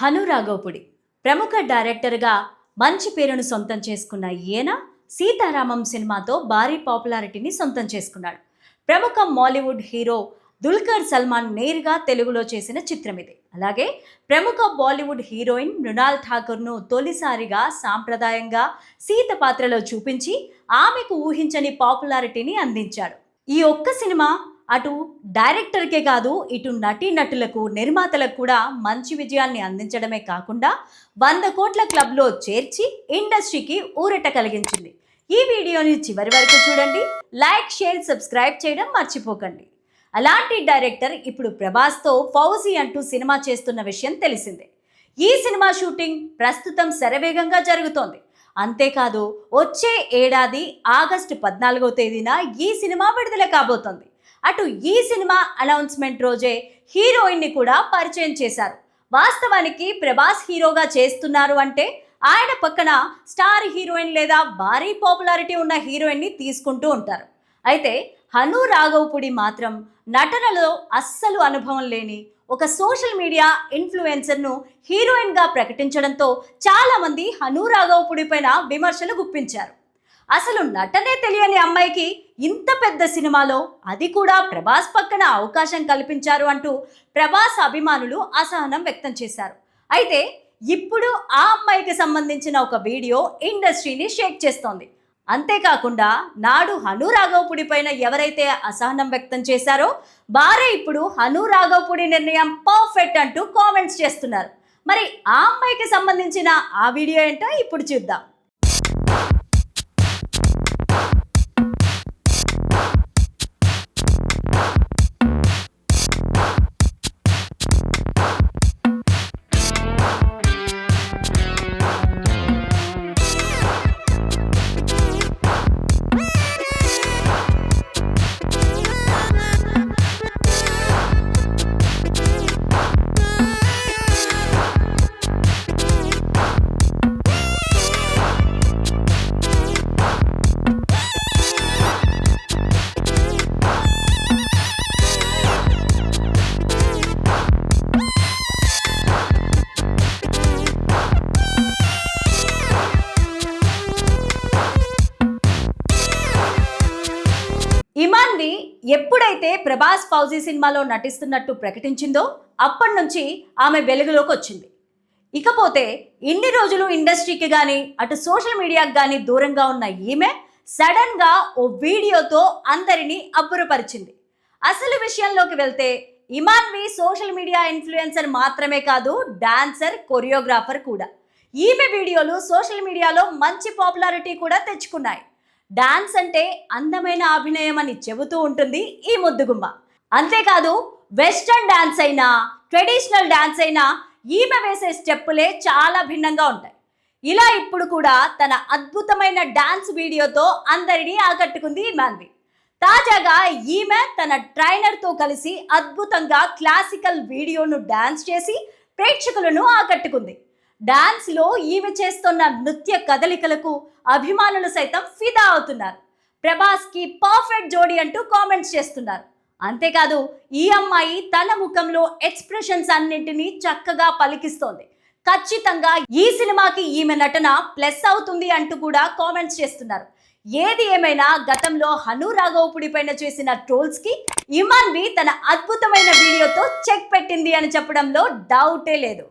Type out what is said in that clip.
హను రాఘవపుడి. ప్రముఖ డైరెక్టర్గా మంచి పేరును సొంతం చేసుకున్న ఈయన సీతారామం సినిమాతో భారీ పాపులారిటీని సొంతం చేసుకున్నాడు. ప్రముఖ మాలీవుడ్ హీరో దుల్కర్ సల్మాన్ నేరుగా తెలుగులో చేసిన చిత్రం ఇది. అలాగే ప్రముఖ బాలీవుడ్ హీరోయిన్ మృణాల్ ఠాకూర్ను తొలిసారిగా సాంప్రదాయంగా సీత పాత్రలో చూపించి ఆమెకు ఊహించని పాపులారిటీని అందించాడు. ఈ ఒక్క సినిమా అటు డైరెక్టర్కే కాదు ఇటు నటీనటులకు నిర్మాతలకు కూడా మంచి విజయాల్ని అందించడమే కాకుండా వంద కోట్ల క్లబ్లో చేర్చి ఇండస్ట్రీకి ఊరట కలిగించింది. ఈ వీడియోని చివరి వరకు చూడండి. లైక్ షేర్ సబ్స్క్రైబ్ చేయడం మర్చిపోకండి. అలాంటి డైరెక్టర్ ఇప్పుడు ప్రభాస్తో ఫౌజీ అంటూ సినిమా చేస్తున్న విషయం తెలిసిందే. ఈ సినిమా షూటింగ్ ప్రస్తుతం శరవేగంగా జరుగుతోంది. అంతేకాదు వచ్చే ఏడాది ఆగస్టు పద్నాలుగో తేదీన ఈ సినిమా విడుదల కాబోతోంది. అటు ఈ సినిమా అనౌన్స్మెంట్ రోజే హీరోయిన్ని కూడా పరిచయం చేశారు. వాస్తవానికి ప్రభాస్ హీరోగా చేస్తున్నారు అంటే ఆయన పక్కన స్టార్ హీరోయిన్ లేదా భారీ పాపులారిటీ ఉన్న హీరోయిన్ని తీసుకుంటూ ఉంటారు. అయితే హను రాఘవపుడి మాత్రం నటనలో అస్సలు అనుభవం లేని ఒక సోషల్ మీడియా ఇన్ఫ్లుయెన్సర్ను హీరోయిన్గా ప్రకటించడంతో చాలామంది హను రాఘవపుడి పైన విమర్శలు గుప్పించారు. అసలు నటనే తెలియని అమ్మాయికి ఇంత పెద్ద సినిమాలో అది కూడా ప్రభాస్ పక్కన అవకాశం కల్పించారు అంటూ ప్రభాస్ అభిమానులు అసహనం వ్యక్తం చేశారు. అయితే ఇప్పుడు ఆ అమ్మాయికి సంబంధించిన ఒక వీడియో ఇండస్ట్రీని షేక్ చేస్తోంది. అంతేకాకుండా నాడు హను రాఘవపుడి పైన ఎవరైతే అసహనం వ్యక్తం చేశారో వారే ఇప్పుడు హను రాఘవపుడి నిర్ణయం పర్ఫెక్ట్ అంటూ కామెంట్స్ చేస్తున్నారు. మరి ఆ అమ్మాయికి సంబంధించిన ఆ వీడియో ఏంటో ఇప్పుడు చూద్దాం. ఎప్పుడైతే ప్రభాస్ ఫౌజీ సినిమాలో నటిస్తున్నట్టు ప్రకటించిందో అప్పటి నుంచి ఆమె వెలుగులోకి వచ్చింది. ఇకపోతే ఇన్ని రోజులు ఇండస్ట్రీకి కానీ అటు సోషల్ మీడియాకి కానీ దూరంగా ఉన్న ఈమె సడన్గా ఓ వీడియోతో అందరినీ అబ్బురపరిచింది. అసలు విషయంలోకి వెళ్తే ఇమాన్వి సోషల్ మీడియా ఇన్ఫ్లుయెన్సర్ మాత్రమే కాదు డాన్సర్ కొరియోగ్రాఫర్ కూడా. ఈమె వీడియోలు సోషల్ మీడియాలో మంచి పాపులారిటీ కూడా తెచ్చుకున్నాయి. డాన్స్ అంటే అందమైన అభినయం అని చెబుతూ ఉంటుంది ఈ ముద్దుగుమ్మ. అంతేకాదు వెస్టర్న్ డాన్స్ అయినా ట్రెడిషనల్ డాన్స్ అయినా ఈమె వేసే స్టెప్పులే చాలా భిన్నంగా ఉంటాయి. ఇలా ఇప్పుడు కూడా తన అద్భుతమైన డాన్స్ వీడియోతో అందరినీ ఆకట్టుకుంది ఈమాన్వి తాజాగా ఈమె తన ట్రైనర్తో కలిసి అద్భుతంగా క్లాసికల్ వీడియోను డాన్స్ చేసి ప్రేక్షకులను ఆకట్టుకుంది. డాన్స్లో ఈమె చేస్తున్న నృత్య కదలికలకు అభిమానులు సైతం ఫిదా అవుతున్నారు. ప్రభాస్కి పర్ఫెక్ట్ జోడీ అంటూ కామెంట్స్ చేస్తున్నారు. అంతేకాదు ఈ అమ్మాయి తన ముఖంలో ఎక్స్ప్రెషన్స్ అన్నింటినీ చక్కగా పలికిస్తోంది. ఖచ్చితంగా ఈ సినిమాకి ఈమె నటన ప్లస్ అవుతుంది అంటూ కూడా కామెంట్స్ చేస్తున్నారు. ఏది ఏమైనా గతంలో హను రాఘవపుడి పైన చేసిన ట్రోల్స్కి ఇమాన్వి తన అద్భుతమైన వీడియోతో చెక్ పెట్టింది అని చెప్పడంలో డౌటే లేదు.